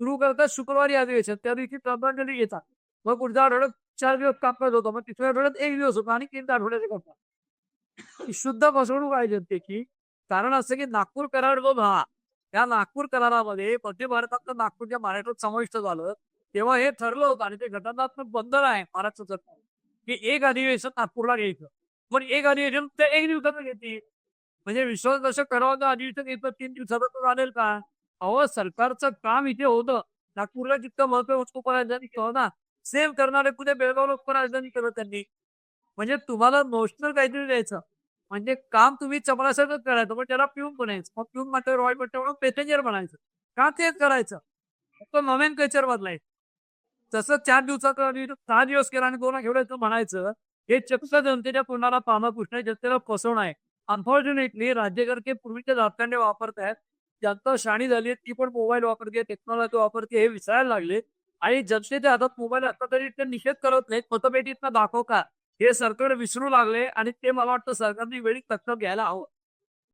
सुरू करतात शुक्रवारी अधिवेशन त्या दिवशी श्रद्धांजली घेतात मग पुढचा आठवड्यात चार दिवस कामकाज होतं. मग तिसऱ्या आठवड्यात एक दिवस होतो आणि तीन आठवड्याचे करतात शुद्ध फसवणूक आहे जनतेची कारण असं की नागपूर करार जो हा त्या नागपूर करारामध्ये मध्य भारतात नागपूरच्या महाराष्ट्रात समाविष्ट झालं तेव्हा हे ठरलं होतं आणि ते घटनात्मक बंधन आहे महाराष्ट्र सरकार की एक अधिवेशन नागपूरला घ्यायचं. पण एक अधिवेशन ते एक दिवसाचं घेते म्हणजे विश्वासदर्शक ठरावाचं अधिवेशन येतं तीन दिवसाचं तर चालेल का? अहो सरकारचं काम इथे होतं. नागपूरला जितकं महत्त्व वस्तू राजधानी केलं ना सेम करणारे कुठे बेळगाव लोक राजधानी केलं त्यांनी. म्हणजे तुम्हाला नोशनल काहीतरी द्यायचं. म्हणजे काम तुम्ही चपरासारखं करायचं पण त्याला पिऊन बनायचं. मग पिऊन मात्र रॉय म्हणून पॅसेंजर बनायचं. का तेच करायचं? फक्त नवीन कल्चर बदलायचं. तसं चार दिवसाचं सहा दिवस केला आणि कोणा घेऊन म्हणायचं हे चक्क जनतेच्या तोंडाला पानं पुसणे जनतेला फसवणं आहे. अनफॉर्च्युनेटली राज्यकर्ते पूर्वीच्या राजकारणे वापरत आहेत जनता शाणी झाली आहे ती पण मोबाईल वापरते टेक्नॉलॉजी वापरते हे विसरायला लागले आणि जनतेच्या हातात मोबाईल असला तरी ते निषेध करत नाहीत मतपेटीतनं दाखव का? हे सरकार विसरू लागले आणि ते मला वाटतं सरकारने वेळी तथ्य घ्यायला हवं.